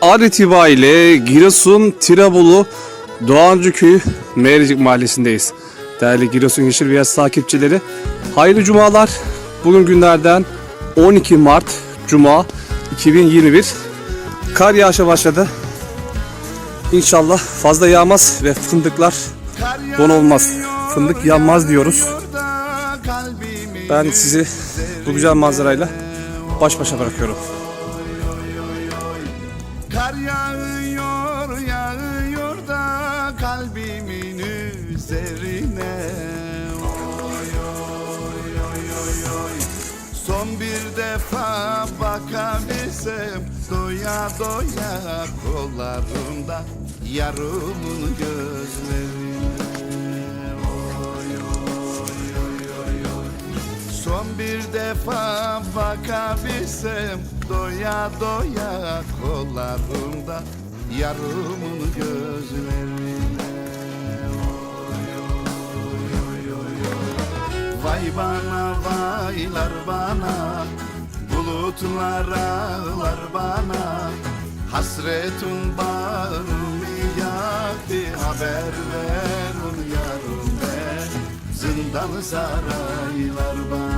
an itibariyle Giresun Tirebolu Doğancı Köyü Meyrecik Mahallesi'ndeyiz. Değerli Giresun Yeşil Beyaz takipçileri, hayırlı cumalar. Bugün günlerden 12 Mart Cuma 2021. Kar yağışa başladı. İnşallah fazla yağmaz ve fındıklar don olmaz. Fındık yanmaz diyoruz. Ben sizi bu güzel manzarayla baş başa bırakıyorum. Kar yağıyor, yağıyor da kalbimin üzerine Oy, oy, oy, oy, oy. Son bir defa bakabilsem Doya doya kollarımda Yarımın gözlerine Son bir defa bakabilsem Doya doya kollarımda Yarımın gözlerine. Vay bana vaylar bana Bulutlar ağlar bana. Hasretin bağrımı yaktı Haber ver yarım be Zindan saraylar bana